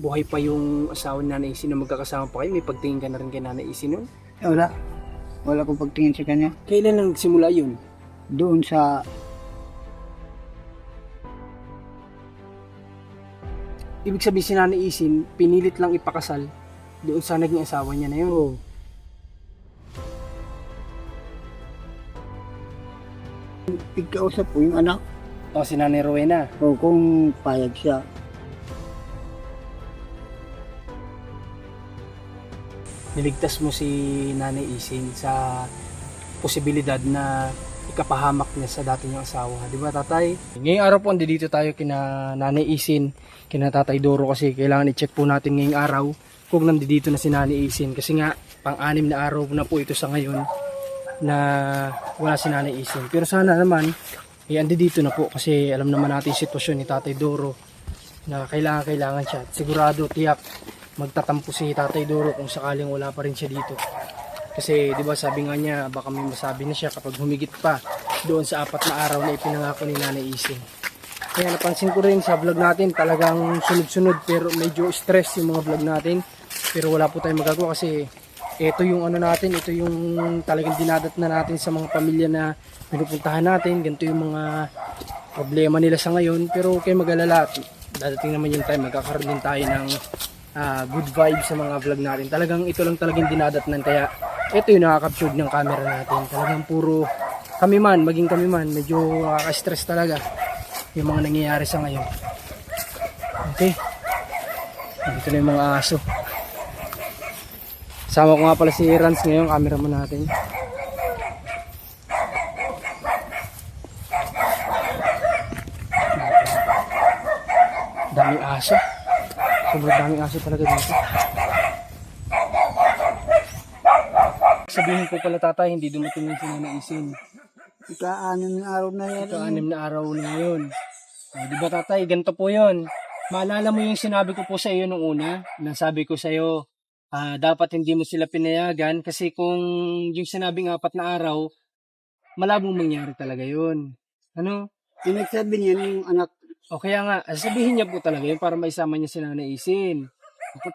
buhay pa yung asawa ni Nanay Isin na magkakasama pa kayo, may pagtingin ka na rin kay Nanay nun? Eh, wala. Wala kong pagtingin sa kanya. Kailan lang nagsimula yun? Doon sa... Ibig sabihin si Nanay Isin, pinilit lang ipakasal doon sa naging asawa niya na yun. Oo. Ikausap po yung anak. O si Nanay Rowena. O kung payag siya. Niligtas mo si Nanay Isin sa posibilidad na ikapahamak niya sa dati niyang asawa. Di ba, tatay? Ngayong araw po, dito tayo kina Nanay Isin, kina tatay Doro kasi kailangan i-check po natin ngayong araw kung nandito na si Nanay Isin. Kasi nga, pang-anim na araw na po ito sa ngayon na wala si Nanay Isin. Pero sana naman, eh, andi dito na po kasi alam naman natin yung sitwasyon ni Tatay Doro na kailangan kailangan siya. Sigurado, tiyak, magtatampo si Tatay Doro kung sakaling wala pa rin siya dito. Kasi 'di ba sabi nga niya baka may masabi na siya kapag humigit pa doon sa apat na araw na ipinangako ni Nanay Ising. Kaya napansin ko rin sa vlog natin talagang sunod-sunod pero medyo stress yung mga vlog natin. Pero wala po tayong magagawa kasi ito yung ano natin, ito yung talagang dinadat na natin sa mga pamilya na pinupuntahan natin. Ganito yung mga problema nila sa ngayon. Pero kayo mag-alala, dadating naman yung time, magkakaroon din tayo ng ah, good vibes sa mga vlog natin. Talagang ito lang talagang dinadatnan kaya ito yung nakaka-capture ng camera natin. Talagang puro kami man, maging kami man, medyo nakaka-stress talaga yung mga nangyayari sa ngayon. Okay. Dito na yung mga aso. Sama ko nga pala si Rans ngayon, cameraman natin. Daming aso. Sobrang daming aso talaga dito. Sabihin ko pala tatay, hindi dumating yung sinanaisin. Ika-anim na araw na yan. Ito, anim na araw na ngayon. O, di ba tatay, ganito po yon. Maalala mo yung sinabi ko po sa iyo nung una, na sabi ko sa iyo, ah, dapat hindi mo sila pinayagan kasi kung yung sinabing apat na araw, malabong mangyari talaga yun. Ano? Pinagsabi niya yung anak. O kaya nga, sabihin niya po talaga yun para maisama niya sila na isin.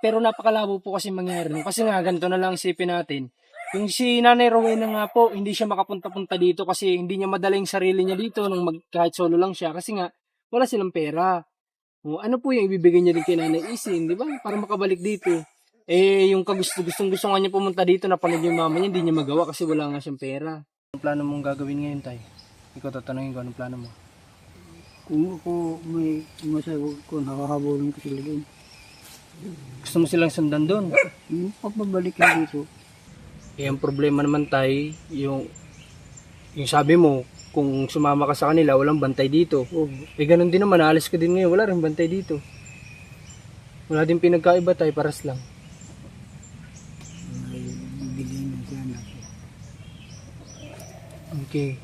Pero napakalabo po kasi mangyari. nun. Kasi nga, ganito na lang isipin natin. Yung si Nanay Rowena nga po, hindi siya makapunta-punta dito kasi hindi niya madala yung sarili niya dito nung mag, kahit solo lang siya. Kasi nga, wala silang pera. O, ano po yung ibibigay niya din kay Nanay Isin, di ba? Para makabalik dito. Eh, yung kagusto, gustong gusto nga niya pumunta dito na panood yung mama niya, hindi niya magawa kasi wala nga siyang pera. Anong plano mong gagawin ngayon, Tay? Ikaw tatanungin ko, anong plano mo? Kung ako may masagot ko, nakakabulan ko sila doon. Gusto mo silang sundan doon? Yung pagpabalik ko dito. Eh, ang problema naman tay, yung, yung sabi mo, kung sumama ka sa kanila, walang bantay dito. Oo. Eh, ganun din naman, alis ka din ngayon, wala rin bantay dito. Wala din pinagkaiba tay, paras lang. Okay.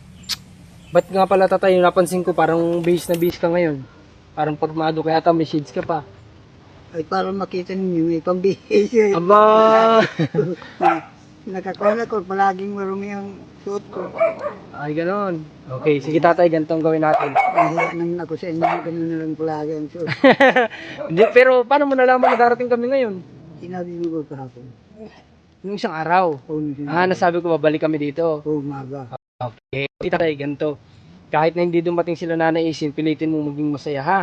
Ba't nga pala tatay, napansin ko parang base na base ka ngayon. Parang pagmado kaya ata may shades ka pa. Ay, para makita ninyo, may pambihis. Aba! Nakakuha na ko, palaging marumi ang suot ko. Ay, ganon. Okay, sige tatay, ganito ang gawin natin. Nahiya naman ako sa inyo, ganun na lang palagi ang suot. Hindi, pero paano mo nalaman na darating kami ngayon? Sinabi mo ko kahapon. Yung isang araw. Sinabi. Ah, nasabi ko babalik kami dito. Oo, umaga. Okay. Tita tayo, ganito. Kahit na hindi dumating sila nanay isin, pilitin mo maging masaya, ha?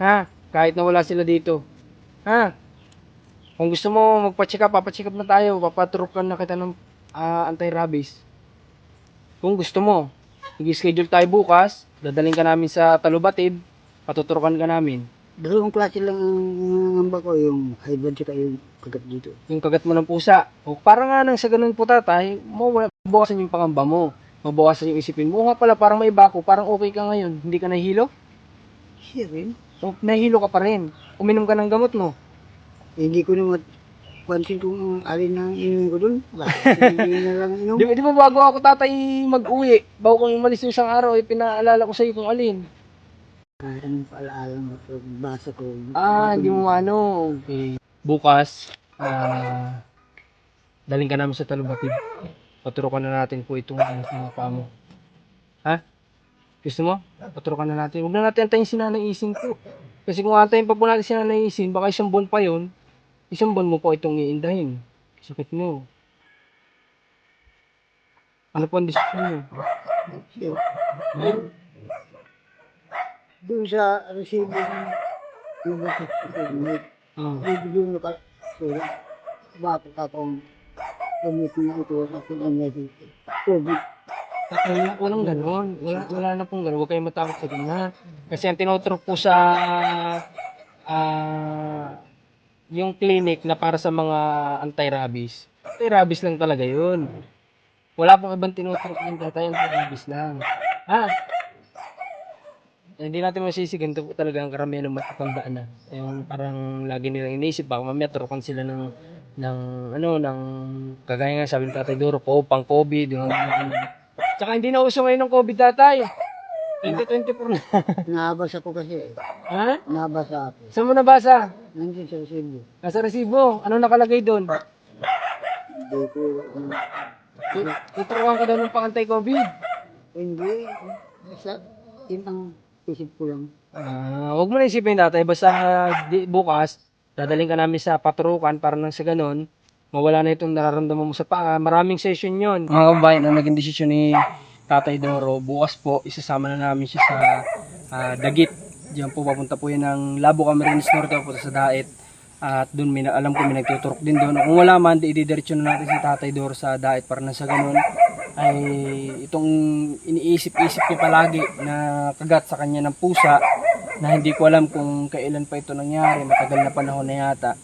Ha? Kahit na wala sila dito. Ha? Kung gusto mo magpa-check up, papacheck up na tayo. Papatrukan na kita ng ah, anti-rabies. Kung gusto mo, i-schedule tayo bukas. Dadaling ka namin sa Talubatid. Patuturukan ka namin. Dalawang klase lang ang hamba ko, yung high blood tsaka yung kagat dito. Yung kagat mo ng pusa. O para nga nang sa ganun po tatay, mo mabawasan yung pangamba mo. Mabawasan yung isipin mo. Oo nga pala, parang may bako. Parang okay ka ngayon. Hindi ka nahihilo? Siya rin. O, nahihilo ka pa rin. Uminom ka ng gamot mo. Eh, Hindi ko naman pansin kung alin ang inumin ko dun. Bakit hindi na lang inom? Di, di ba bago ako tatay mag-uwi, bago kami umalis yung isang araw, eh, pinaalala ko sa iyo kung alin. Kahit anong paalaala mo, pag basa ko. Ah, hindi mo ano. Okay. Bukas, ah, daling ka namin sa Talubatid. Paturukan na natin po itong mga paa mo. Ha? Gusto mo? Paturukan na natin. Huwag na natin antayin si Nanay Isin ko. Kasi kung antayin pa po natin si Nanay Isin, baka isang buwan pa yun, isang buwan mo pa itong iindahin. Sakit mo. Ano po ang desisyon mo? Doon sa resibo ng yung Ah. bibigyan mo ka sila. Bakit akong gamitin na ito sa pinangyayin? COVID. Wala, walang ganon. Wala, wala na pong ganon. Huwag kayong matakot sa ganyan. Kasi ang tinuturo po sa ah yung clinic na para sa mga anti-rabies. Anti-rabies lang talaga yun. Wala pong ibang tinuturo yung tatay, anti-rabies lang. Ha? Hindi natin masisi, ganito talaga ang karamihan ng matatandaan na. Yung parang lagi nilang iniisip, baka mamaya turukan sila ng ng ano ng kagaya nga sabi ni Tatay Duro, po pang COVID, yung Tsaka hindi na uso ngayon ng COVID tatay. 2024 na. Nabasa ko kasi. ha? Nabasa ako. Saan mo nabasa? Nandiyan sa resibo. Nasa resibo. Ano nakalagay doon? Hindi ko, Tu- Tuturuan ka daw ng pang-anti-COVID. hindi. Basta, yun ang isip ko lang. Ah, wag mo na isipin tatay. Basta ah, di, bukas, dadaling ka namin sa patrukan para nang sa ganun, mawala na itong nararamdaman mo sa paa. Maraming session yon. Mga kababayan, ang naging desisyon ni Tatay Doro, bukas po, isasama na namin siya sa ah, Dagit. Diyan po, papunta po yan ng Labo Camarines Norte, papunta sa Daet. At doon, may, alam ko may nagtuturok din doon. Kung wala man, di ididiretso na natin si Tatay Doro sa Daet para na sa ganun ay itong iniisip-isip ko palagi na kagat sa kanya ng pusa na hindi ko alam kung kailan pa ito nangyari, matagal na panahon na yata.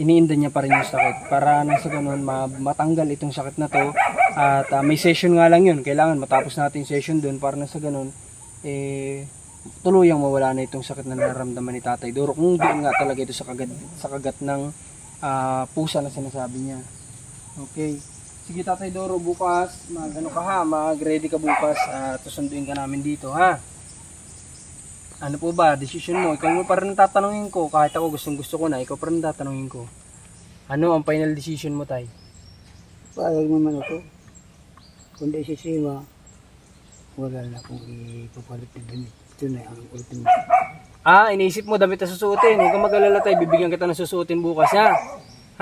Iniinda niya pa rin yung sakit. Para nang sa ganun ma- matanggal itong sakit na to. At ah, may session nga lang yun. Kailangan matapos natin yung session doon para nang sa ganun eh tuluyang mawala na itong sakit na nararamdaman ni Tatay Doro. Kung doon nga talaga ito sa kagat, sa kagat ng ah, pusa na sinasabi niya. Okay. Sige Tatay Doro bukas mag ano ka ha? Mag ready ka bukas at susunduin ka namin dito ha ano po ba, decision mo? Ikaw mo pa rin ang tatanungin ko. Kahit ako gustong gusto ko na, ikaw pa rin ang tatanungin ko. Ano ang final decision mo, Tay? Payag naman ako. Kundi si Sima, wala na akong ipapalit na damit. Ito na ang ultimate. Ah, iniisip mo damit na susuotin. Huwag kang mag-alala, Tay. Bibigyan kita ng susuotin bukas, ha?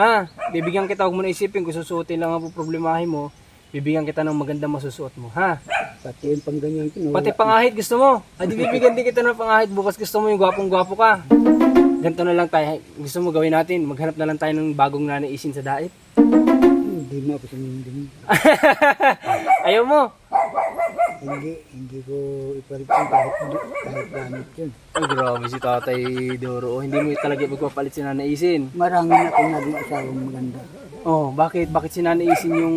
Ha? Bibigyan kita, huwag mo na isipin kung susuotin lang ang problemahin mo. Bibigyan kita ng magandang masusuot mo, ha? Pati yung pangganyan ko, nawala. Pati pangahit gusto mo. Ay, di bibigyan din kita ng pangahit. Bukas gusto mo yung gwapong-gwapo ka. Ganito na lang tayo. Gusto mo gawin natin. Maghanap na lang tayo ng bagong nanaisin sa daet. Hindi mo ako sumindin. Ayaw mo. Hindi, hindi ko ipalit yung kahit, kahit gamit yun. Ay, grabe si Tatay Doro. Oh, hindi mo talaga magpapalit si Nanay Isin. Marami na akong naging asawang maganda. Oh, bakit? Bakit si Nanay Isin yung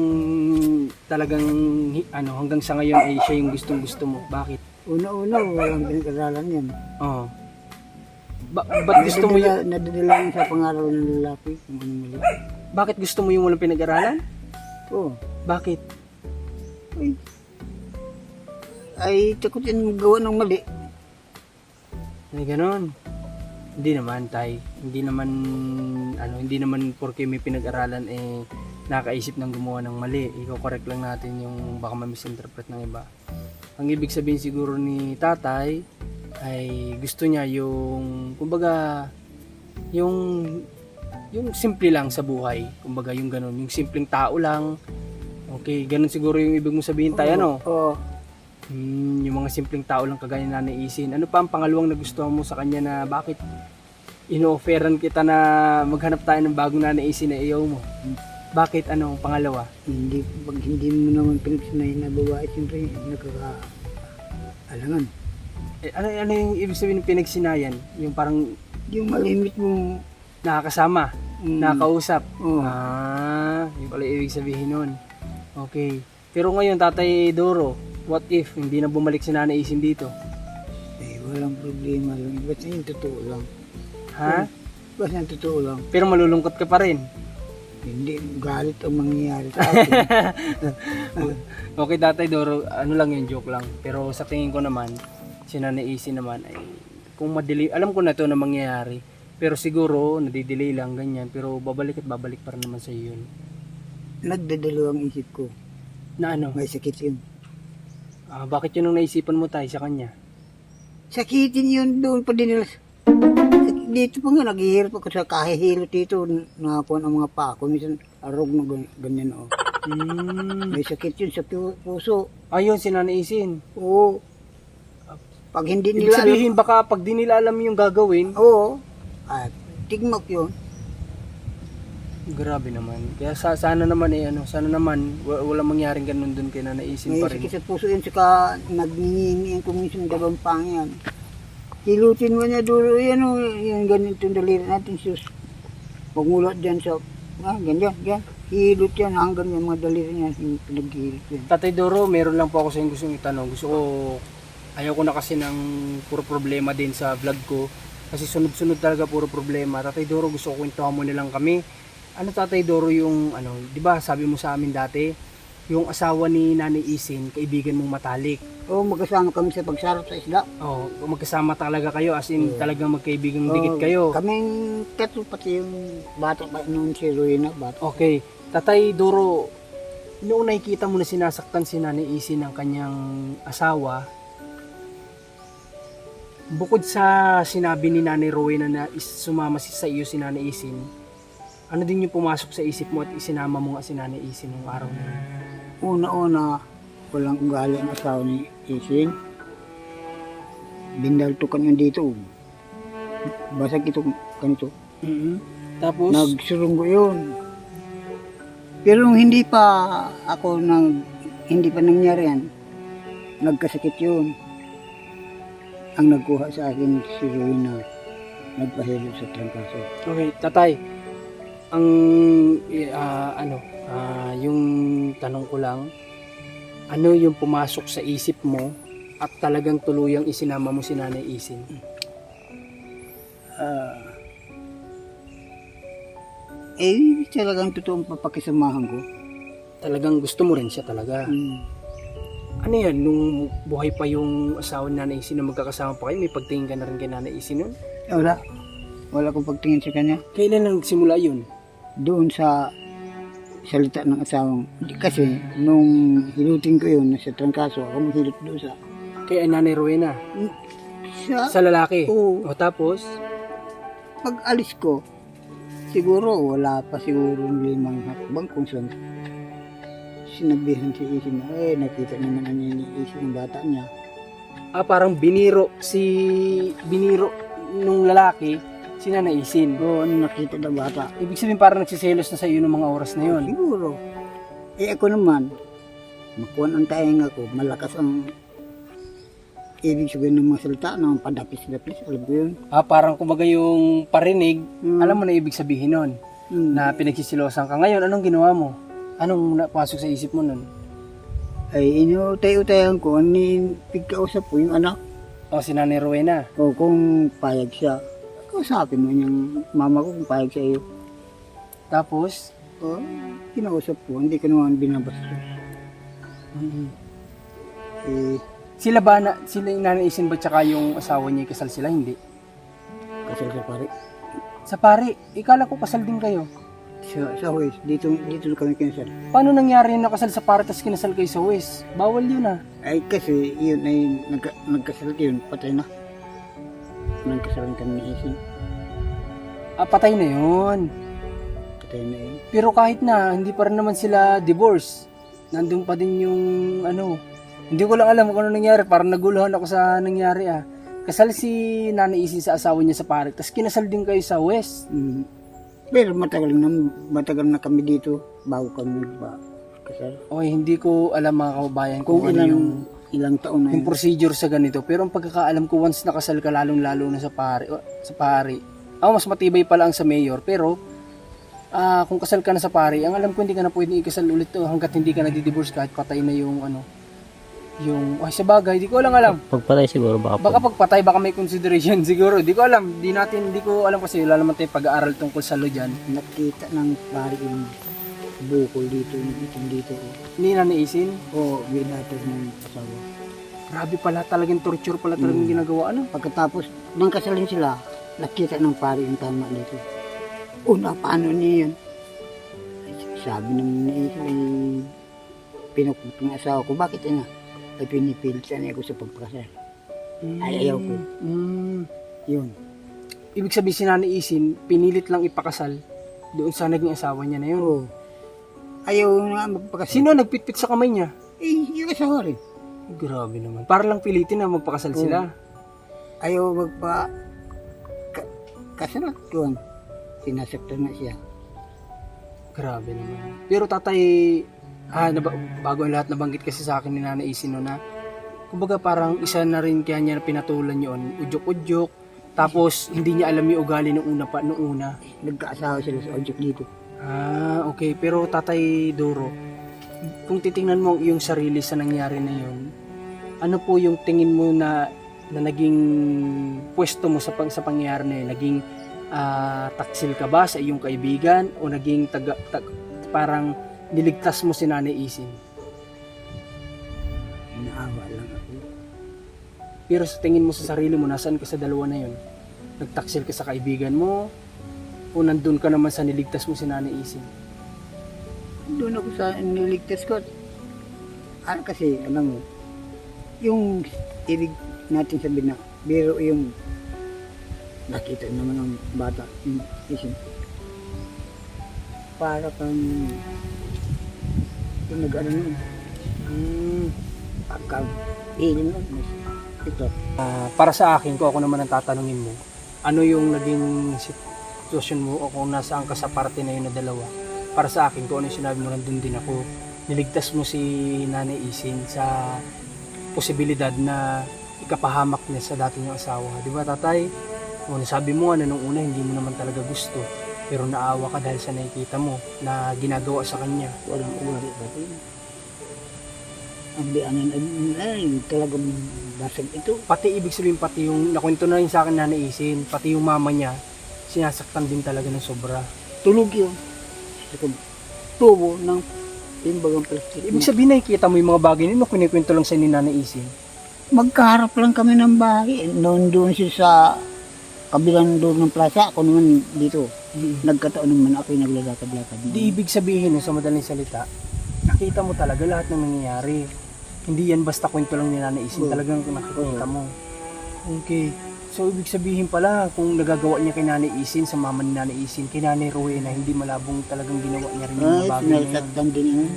talagang ano, hanggang sa ngayon ay siya yung gustong gusto mo? Bakit? Una-una, walang pinag-aralan yan. Oh. Ba- ba't gusto mo yung, Nadadala, sa pangaraw ng lalaki ano bakit gusto mo yung walang pinag-aralan? Oo. Bakit? Ay, ay takot yan magawa ng mali. Ay, ganon. Hindi naman, tay. Hindi naman, ano, hindi naman porke may pinag-aralan, eh, nakaisip ng gumawa ng mali. Ikaw correct lang natin yung baka ma-misinterpret ng iba. Ang ibig sabihin siguro ni tatay, ay gusto niya yung, kumbaga, yung, yung simple lang sa buhay. Kumbaga, yung ganon, yung simpleng tao lang. Okay, ganon siguro yung ibig mong sabihin tayo, ano? Oo. Hmm, yung mga simpleng tao lang kagaya ni Nanay Isin. Ano pa ang pangalawang nagustuhan mo sa kanya na bakit ino-offeran kita na maghanap tayo ng bagong Nanay Isin na iyaw mo? Bakit ano ang pangalawa? Hindi, pag hindi mo naman pinagsinayin na babae, siyempre, nakaka... Alangan. Eh, ano, ano yung ibig sabihin ng pinagsinayan? Yung parang Yung malimit mo, nakakasama, mm, nakakausap. oo. Ah, yun pala ibig sabihin nun. Okay. Pero ngayon, Tatay Doro, what if hindi na bumalik si Nanay Isin dito? eh, walang problema lang. Basta yung totoo lang. Ha? Basta yung totoo lang. Pero malulungkot ka pa rin. Hindi, galit ang mangyayari sa akin. Okay, Tatay Doro, ano lang yun, joke lang. Pero sa tingin ko naman, si Nanay Easy naman ay, kung madelay, alam ko na to na mangyayari. Pero siguro, nadidelay lang, ganyan. Pero babalik at babalik pa rin naman sa yun. Nagdadalo ang isip ko. Na ano? May sakit yun. Ah, bakit yun ang naisipan mo tayo sa kanya? Sakitin yun doon pa din nila. Dito pa nga, naghihirap ako sa kahihilot dito. Nakakuha ang mga pa ako. Minsan, arog na gan- ganyan oh. Hmm. May sakit yun sa pu- puso. Ayun, si Nanay Isin. Oo. Pag hindi Ibig nila sabihin, baka pag di nila alam yung gagawin, oo. At tigmak yun. Grabe naman. Kaya sa, sana naman eh, ano, sana naman, wa- walang mangyaring ganun dun kay Nanay Isin May pa rin. sakit sa puso yun. Saka nagningiin ko minsan dalawang pang yan. Hilutin mo niya dulo yan o. Yung ganitong daliri natin sus. Pagmulat dyan sa, ah, ganyan, yan. Hilot yan hanggang yung mga daliri niya. Yung pinaghihilot yan. Tatay Doro, meron lang po ako sa inyo gustong itanong. Gusto ko, ayaw ko na kasi ng puro problema din sa vlog ko. Kasi sunod-sunod talaga puro problema. Tatay Doro, gusto ko kwentuhan mo nilang kami. Ano Tatay Doro yung, ano, di ba sabi mo sa amin dati, yung asawa ni Nanay Isin, kaibigan mong matalik. Oo, magkasama kami sa pagsarap sa isla. Oh, magkasama talaga kayo, as in talagang magkaibigang dikit Oo, kayo. Kaming tatlo pati yung bata pa noon si Ruina, bata. Okay. Tatay Doro, noong nakikita mo na sinasaktan si Nanay Isin ng kanyang asawa, bukod sa sinabi ni Nanay Rowena na sumama si sa iyo si Nanay Isin, ano din yung pumasok sa isip mo at isinama mo nga si Nanay Isin nung araw na yun? Una-una, walang ugali ang asawa ni Ising. Bindaltukan yun dito. Basag ito ganito. Tapos, Nagsurunggo yun. Pero nung hindi pa ako nag hindi pa nangyari yan, nagkasakit yun. Ang nagkuha sa akin si Rowena, nagpahilo sa trangkaso. okay, tatay, ang ah, ano, ah, yung tanong ko lang, ano yung pumasok sa isip mo at talagang tuluyang isinama mo si Nanay Isin? Ah, eh, talagang totoong papakisamahan ko. Talagang gusto mo rin siya talaga. Mm. Ano yan, nung buhay pa yung asawa ni Nanay Isin na magkakasama pa kayo, may pagtingin ka na rin kay Nanay Isin nun? Wala. Wala akong pagtingin sa kanya. Kailan lang nagsimula yun? Doon sa salita ng asawang. Kasi, nung hilutin ko yun, sa trangkaso, ako mahilot doon sa... Kay Nanay Rowena? Sa... Sa lalaki? Oo. O tapos, Pag alis ko, siguro wala pa siguro limang hakbang kung saan sinabihan si Isin na, eh, nakita naman na niya ni Isin ng bata niya. ah, parang biniro si biniro nung lalaki si Nanay Isin. Oo, ano nakita ng bata. Ibig sabihin parang nagsiselos na sa iyo ng mga oras na yun. Siguro. Eh ako naman, makuha ang tainga ko, malakas ang ibig sabihin ng mga salita, ng padapis-dapis, alam ko yun. Ah, parang kumbaga yung parinig, Mm. alam mo na ibig sabihin nun, Hmm. na pinagsisilosan ka. Ngayon, anong ginawa mo? Anong napasok sa isip mo nun? Ay, inutay-utayan ko, ni pigkausap ko yung anak. O, si Nanay Rowena. O kung payag siya, kausapin mo yung mama ko kung payag siya iyo. Tapos, O, kinausap ko, hindi ko naman binabasta. Eh, sila ba, na, sila yung Nanay Isin ba tsaka yung asawa niya kasal sila? Hindi. kasal sa pare. Sa pare, ikala ko kasal din kayo. Sa, sa Huwes, dito, dito kami kinasal. Paano nangyari yung nakasal sa pare tapos kinasal kayo sa West? Bawal yun ah. Ay kasi yun ay nag, nagkasal yun, patay na. Nagkasalan kami ni Isin, Ah, patay na yun. patay na yun. Pero kahit na, hindi pa rin naman sila divorce. Nandun pa din yung ano. Hindi ko lang alam kung ano nangyari. Parang naguluhan ako sa nangyari ah. Kasal si Nanay Isin sa asawa niya sa pare. Tapos kinasal din kayo sa West. Mm. Pero matagal na, matagal na kami dito bago kami ba kasal. Okay, hindi ko alam mga kababayan kung, Kung ano yung, ilang taon na yung yun. procedure sa ganito. Pero ang pagkakaalam ko, once nakasal ka, lalong-lalo na sa pare, o, sa pare. Ah, mas matibay pala ang sa mayor. Pero, ah kung kasal ka na sa pare, ang alam ko hindi ka na pwedeng ikasal ulit to hanggat hindi ka nadi-divorce kahit patay na yung ano, yung, ay sa bagay, di ko lang alam. Pagpatay siguro baka po. Baka pagpatay, baka may consideration siguro. Di ko alam. Di natin, di ko alam kasi wala naman tayong pag-aaral tungkol sa lo dyan. Nakita ng pare yung bukol dito, dito, dito. Hindi na naisin. O, binatas ng asawa. Grabe pala, talagang torture pala talagang ginagawa. Ano? Pagkatapos, nang kasalin sila, nakita ng pare yung tama dito. Una, paano niya yun? Sabi ng naisip ay pinukpok ng asawa ko, bakit ina? ay pinipilitan ako sa pagpakasal. Ay, ayaw ko. Mm. Yun. Ibig sabihin si Nanay Isin, pinilit lang ipakasal doon sa naging asawa niya na yun. Oo. Ayaw nga magpakasal. Sino nagpitpit sa kamay niya? Eh, yung asawa rin. Grabe naman. Para lang pilitin na magpakasal sila. Ayaw magpa... Ka, kasal doon. Sinasaktan na siya. Grabe naman. Pero tatay, ah, naba, bago ang lahat nabanggit kasi sa akin ni Nanay Isin no na, kumbaga parang isa na rin kaya niya pinatulan yun, udyok-udyok, tapos hindi niya alam yung ugali nung una pa, nung una. Nagkaasawa sila sa ojok dito. Ah, okay. Pero tatay Doro, kung titingnan mo yung sarili sa nangyari na yun, ano po yung tingin mo na na naging pwesto mo sa pang sa pangyayari na yun? Naging ah, taksil ka ba sa iyong kaibigan o naging taga, tag- parang niligtas mo si Nanay Isin? Inaawa lang ako. Pero sa tingin mo sa sarili mo, nasaan ka sa dalawa na yun? Nagtaksil ka sa kaibigan mo o nandun ka naman sa niligtas mo si Nanay Isin? Doon ako sa niligtas ko. Ano kasi, alam mo, yung ibig natin sabihin na, biro yung nakita naman ng bata, yung isin. Para kang, yung nag-ano nun, pagka, ilim nun, ito. Ah, para sa akin, kung ako naman ang tatanungin mo, ano yung naging sitwasyon mo o kung nasaan ka sa parte na yun na dalawa? Para sa akin, kung ano yung sinabi mo, nandun din ako. Niligtas mo si Nanay Isin sa posibilidad na ikapahamak niya sa dati niyang asawa. Di ba, tatay? O, nasabi mo nga na nung una, hindi mo naman talaga gusto. Pero naawa ka dahil sa nakikita mo na ginagawa sa kanya. Walang ba ito? Ang dianan, ay, talagang basag ito. Pati ibig sabihin, pati yung nakwento na rin sa akin Nanay Isin, pati yung mama niya, sinasaktan din talaga ng sobra. Tulog yun. Sa tubo ng timbagang plastic. Ibig sabihin nakikita mo yung mga bagay nito, kunikwento lang sa ni Nanay Isin. Magkaharap lang kami ng bahay. Noon doon siya sa kabilang doon ng plaza. Ako naman dito. Nagkataon naman ako yung naglalakad-lakad. Di ibig sabihin sa madaling salita, nakita mo talaga lahat ng nangyayari. Hindi yan basta kwento lang ni Nanay Isin, Oo. talagang nakikita Oo. mo. Okay. So ibig sabihin pala, kung nagagawa niya kay Nanay Isin, sa mama ni Nanay Isin, kay Nanay Rowena, hindi malabong talagang ginawa niya rin yung Ay, bagay na yun. sinasaktan din yun.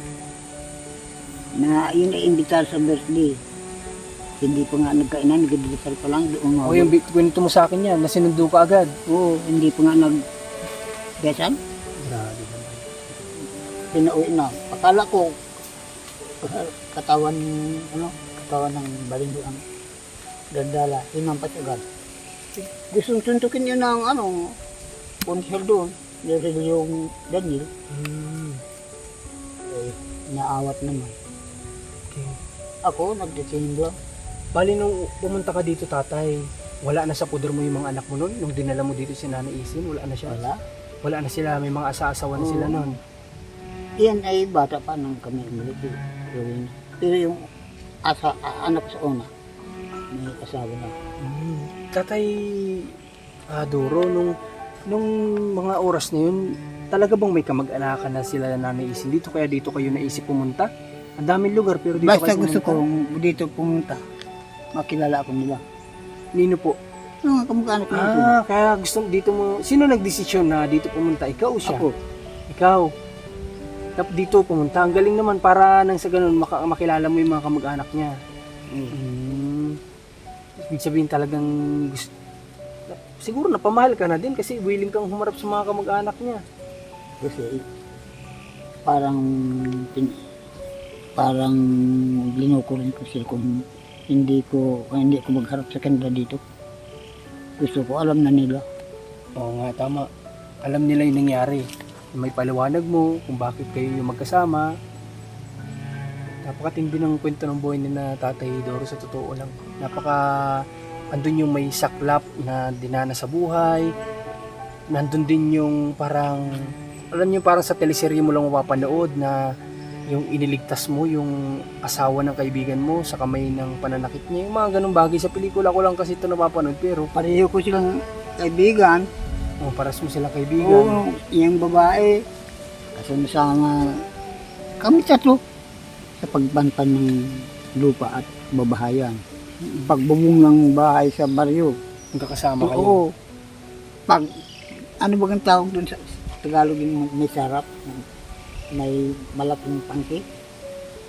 Na yun ay imbitar sa birthday. Hindi pa nga nagkainan, nagdidisal pa lang. Doon nga. O yung bi- kwento mo sa akin yan, na sinundo ka agad. Oo, hindi pa nga nag... Besan? Grabe naman. Pinauwi na. Akala ko, katawan, ano, katawan ng balindo ang dandala, hinampas agad. Gusto suntukin yun ng, ano, sponsor doon, dahil yung Daniel, Hmm. eh, naawat naman. Okay. Ako, nagdesihin lang. Bali nung pumunta ka dito tatay, wala na sa puder mo yung mga anak mo nun? Nung dinala mo dito si Nanay Isin, wala na siya? Wala. Wala na sila, may mga asa-asawa na sila Oo. nun. Yan ay bata pa nung kami umalit. Pero yung asa, anak sa una, may asawa na. Mm. Tatay ah, Doro, nung, nung mga oras na yun, talaga bang may kamag-anakan na sila na Nanay Isin dito? Kaya dito kayo naisip pumunta? Ang daming lugar, pero dito Basta kayo gusto pumunta. kong dito pumunta, makilala ako nila. Nino po? Yung mga kamag-anak ko. Ah, kaya gusto dito mo, sino nagdesisyon na dito pumunta? Ikaw o siya? Ako, Ikaw. Tap dito pumunta. Ang galing naman para nang sa ganun maka- makilala mo yung mga kamag-anak niya. Mm. Ibig sabihin talagang gusto, siguro napamahal ka na din kasi willing kang humarap sa mga kamag-anak niya. kasi parang pin, parang linukurin ko sila kung hindi ko hindi ko magharap sa kanila dito. Gusto ko alam na nila. Oo nga, tama. Alam nila yung nangyari. May paliwanag mo kung bakit kayo yung magkasama. Napakatindi ng kwento ng buhay ni na Tatay Doro sa totoo lang. Napaka andun yung may saklap na dinana sa buhay. Nandun din yung parang alam niyo parang sa teleserye mo lang mapapanood na yung iniligtas mo yung asawa ng kaibigan mo sa kamay ng pananakit niya. Yung mga ganung bagay sa pelikula ko lang kasi ito napapanood pero Pareho ko silang kaibigan. oh, paras mo silang kaibigan. Oo, yung babae, kasama kami tatlo sa pagbantan ng lupa at babahayan. Pagbubong ng bahay sa baryo, Magkakasama kayo. Oo. Pag, ano ba ang tawag dun sa Tagalog yung may sarap, may malaking pangki,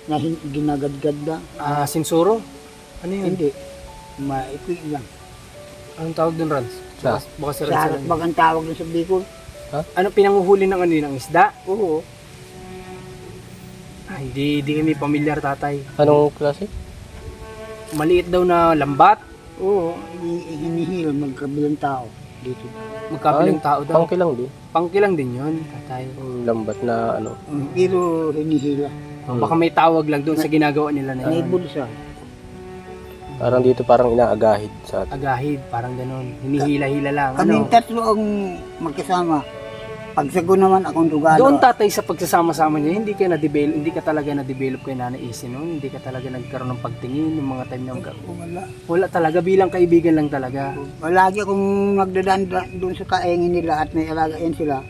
na ginagadgad na. Ah, sinsuro? Ano yun? Hindi. Maikli lang. Anong tawag dun, Rans? Sa- Baka, si Rans Sarap ba ang tawag dun sa Bicol? Ano, pinanguhuli ng ano yun, ng isda? Oo. Ah, hindi, hindi kami pamilyar, tatay. Anong klase? Maliit daw na lambat. Oo. hi- Hinihil magkabilang tao dito. Magkabilang Ay, tao daw. Pangki lang din. Pangkilang din yun, tatay. Yung lambat na ano. Mm, Pero hinihila. Hmm. Baka may tawag lang doon sa ginagawa nila na May yun. bulsa. Parang dito parang inaagahid sa atin. Agahid, parang ganun. Hinihila-hila lang. Kaming Ano? tatlo ang magkasama. Pagsago naman akong dugalo. Doon tatay sa pagsasama-sama niyo, hindi ka na-develop, hindi ka talaga na-develop kay Nanay Isi noon, hindi ka talaga nagkaroon ng pagtingin ng mga time na Wala. wala talaga bilang kaibigan lang talaga. Lagi akong nagdadaan da- doon sa kaengin nila at may alaga yan sila.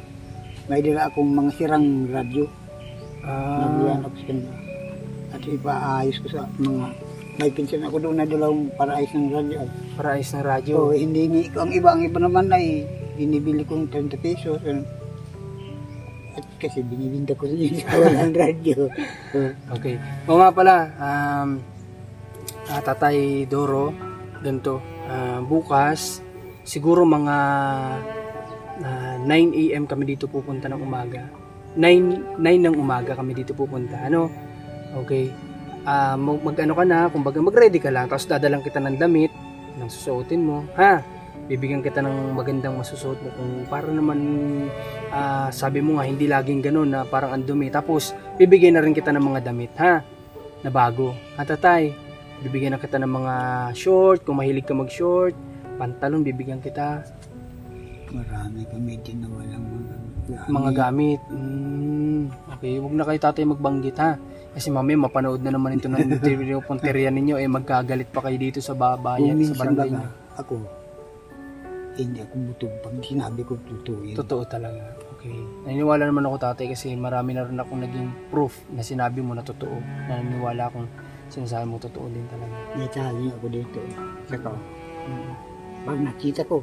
May dala akong mga sirang radyo. Ah, Nagbiyan ako sa kanila. At ipaayos ko sa mga may pinsan ako doon na dalawang para ayos ng radyo. para ayos ng radyo. So, hindi ang iba ang iba naman ay binibili kong 30 pesos. ano. Kasi binibinta ko sa walang radyo. Okay. O nga pala, um, ah, Tatay Doro, ganito, ah, bukas, siguro mga ah, 9 a.m. kami dito pupunta ng umaga. 9, 9 ng umaga kami dito pupunta. Ano? Okay. Ah, mag, ano ka na, kumbaga mag-ready ka lang, tapos dadalang kita ng damit, ng susuotin mo, ha? Bibigyan kita ng magandang masusuot mo kung para naman ah, sabi mo nga hindi laging ganun na parang ang dumi. Tapos bibigyan na rin kita ng mga damit, ha? Na bago. Ha, tatay? Bibigyan na kita ng mga short, kung mahilig ka mag-short, pantalon, bibigyan kita. Marami kami din na walang mga gamit. Mga gamit. Mm, okay, huwag na kayo tatay magbanggit, ha? Kasi mamaya mapanood na naman ito ng punteriya ninyo, eh magkagalit pa kayo dito sa babayan, sa barangay niyo. ako, hindi ako butog pag sinabi ko totoo yun. Totoo talaga. Okay. Naniniwala naman ako tatay kasi marami na rin akong naging proof na sinabi mo na totoo. Naniniwala akong sinasabi mo totoo din talaga. Tali ako dito. Saka, Mm. pag nakita ko,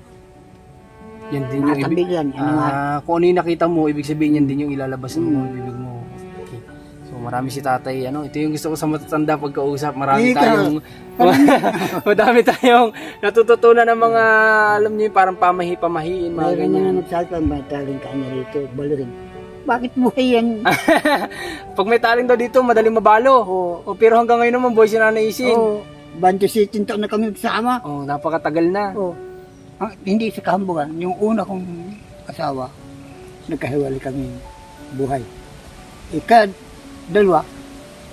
Yan din yung ibig. yan. Ano Ah, kung ano yung nakita mo, ibig sabihin yan din yung ilalabas mo, Mm. bibig mo. Marami si tatay, ano, ito yung gusto ko sa matatanda pagkausap. Marami Ikaw. tayong, madami tayong natututunan ng mga, alam niyo yung parang pamahi, pamahiin, mga mayroon ganyan. na nagsabi pa, may taling kanya rito, balirin. Bakit buhay yan? Pag may taling daw dito, madaling mabalo. Oo. O, pero hanggang ngayon naman, boy, si Nanay Isin. Oo. Banto sitin taon na kami nagsama. Oh, napakatagal na. Oo. Ah, hindi sa kahambugan. Yung una kong asawa, nagkahiwalay kami buhay. Ika, dalawa,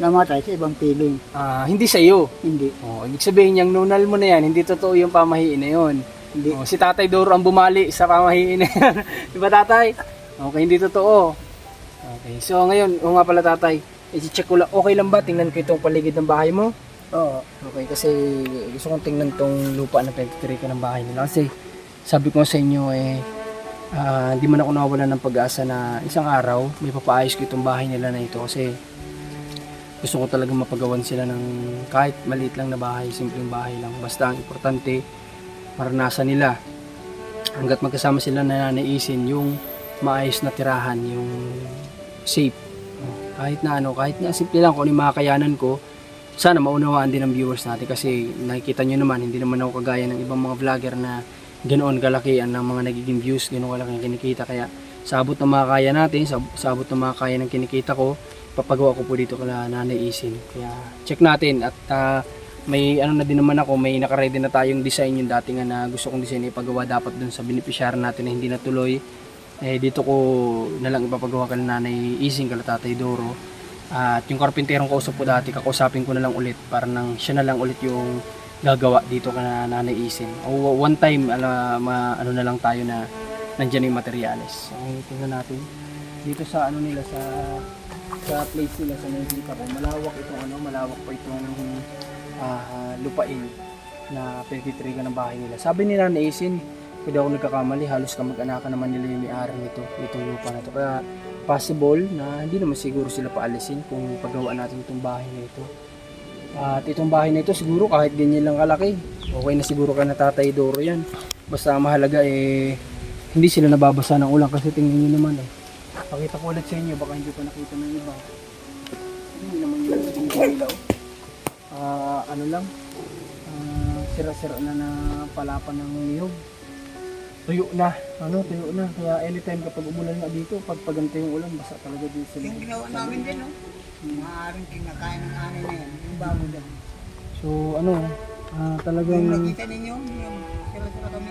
namatay sa ibang piling. Ah, hindi sa iyo. Hindi. Oh, ibig sabihin yung nunal mo na yan, hindi totoo yung pamahiin na yun. Hindi. Oh, si Tatay Doro ang bumali sa pamahiin na yan. Di ba Tatay? Okay, hindi totoo. Okay, so ngayon, o nga pala Tatay, i-check ko lang, okay lang ba? Tingnan ko itong paligid ng bahay mo. Oo. Okay, kasi gusto kong tingnan tong lupa na pinagtitiri ko ng bahay nila. Kasi sabi ko sa inyo eh, ah, hindi man ako nawawalan ng pag-asa na isang araw may papaayos ko itong bahay nila na ito. Kasi gusto ko talaga mapagawan sila ng kahit maliit lang na bahay, simpleng bahay lang. Basta ang importante, maranasan nila. Hanggat magkasama sila na nanaisin yung maayos na tirahan, yung safe. Kahit na ano, kahit na simple lang kung ano yung makakayanan ko, sana maunawaan din ng viewers natin kasi nakikita nyo naman, hindi naman ako kagaya ng ibang mga vlogger na ganoon kalaki ang ng mga nagiging views, ganoon kalaki ang kinikita. Kaya sa abot ng mga natin, sa, sa abot ng mga ng kinikita ko, papagawa ko po dito kala Nanay Isin. Kaya check natin at ah, may ano na din naman ako, may nakaredy na tayong design yung dati nga na gusto kong design ipagawa dapat dun sa beneficiary natin na hindi natuloy. Eh dito ko na lang ipapagawa kala Nanay Isin, kala Tatay Doro. At yung karpinterong ko dati, kakausapin ko na lang ulit para nang siya na lang ulit yung gagawa dito ka na nanay isin. O one time, ala, ma, ano na lang tayo na nandyan yung materyales. Okay, tingnan natin. Dito sa ano nila, sa sa place nila sa nakikita ko, malawak itong ano, malawak pa itong ah, lupain na pinagtitrigan ng bahay nila. Sabi nila na isin, pwede ako nagkakamali, halos kamag-anakan naman nila yung may-ari nito, itong lupa na to. Kaya possible na hindi naman siguro sila paalisin kung paggawa natin itong bahay na ito. At itong bahay na ito siguro kahit ganyan lang kalaki, okay na siguro ka na Doro yan. Basta mahalaga eh, hindi sila nababasa ng ulan kasi tingnan nyo naman eh. Pakita ko ulit sa inyo, baka hindi pa nakita ng iba. Hindi naman yung yung ilaw. Ah, ano lang, ah, sira-sira na na palapan ng niyog. Tuyo na, ano, tuyo na. Kaya anytime kapag umulan nga dito, pag paganto yung ulan, basa talaga dito sila. Yung ginawa namin din, no? Maaaring kinakain ng ani na yan. Yung bago dyan. So, ano, ah, talagang... Yung nakita ninyo, yung sila-sila kami.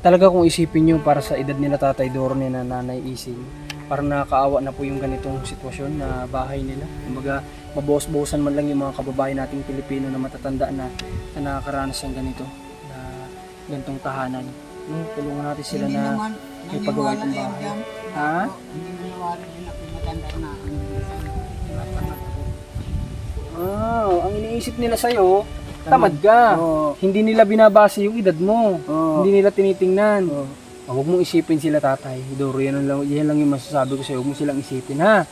talaga kung isipin nyo para sa edad nila tatay Doro ni na nanay Ising, parang nakakaawa na po yung ganitong sitwasyon na bahay nila. Kumbaga, mabuhos-buhosan man lang yung mga kababayan nating Pilipino na matatanda na, na nakakaranas ng ganito, na ganitong tahanan. No, tulungan natin sila Hindi na naman may pagawa yan bahay. dyan. Ha? Hindi naniniwala din ako matanda na ako. Ah, ang iniisip nila sa'yo, tamad ka. Oo. Hindi nila binabase yung edad mo. Oo. Hindi nila tinitingnan. Oo. Ah, Huwag mong isipin sila tatay. Doro, yan lang, yan lang yung masasabi ko sa'yo. Huwag mo silang isipin ha.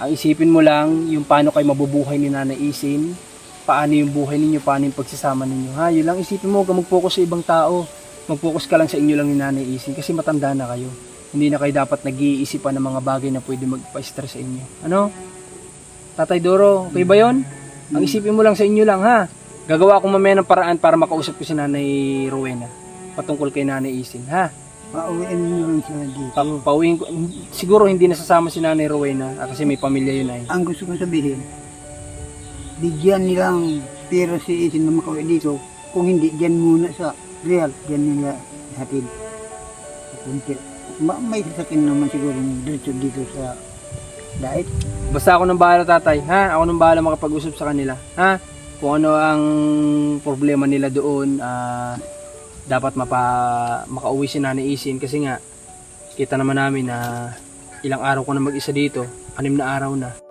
Ang isipin mo lang yung paano kayo mabubuhay ni Nanay Isin, paano yung buhay ninyo, paano yung pagsasama ninyo ha. Yun lang isipin mo, huwag ka mag-focus sa ibang tao. Mag-focus ka lang sa inyo lang ni Nanay Isin kasi matanda na kayo. Hindi na kayo dapat nag-iisipan ng mga bagay na pwede magpa-stress sa inyo. Ano? Tatay Doro, okay ba yon? Ang isipin mo lang sa inyo lang ha. Gagawa ko mamaya ng paraan para makausap ko si Nanay Rowena patungkol kay Nanay Isin ha. Pauwiin niyo lang sila dito. Pa- pauwiin ko, siguro hindi nasasama si Nanay Rowena ah, kasi may pamilya yun ay. Ang gusto ko sabihin, bigyan nilang pera si Isin na makauwi dito. Kung hindi, dyan muna sa real, dyan nila hatid. Kunti. Ma may sasakyan naman siguro diretso dito sa dait. Basta ako nang bahala tatay, ha? Ako nang bahala makapag-usap sa kanila, ha? Kung ano ang problema nila doon, ah, dapat mapa, makauwi si Nanay Isin kasi nga, kita naman namin na ilang araw ko na mag-isa dito, anim na araw na.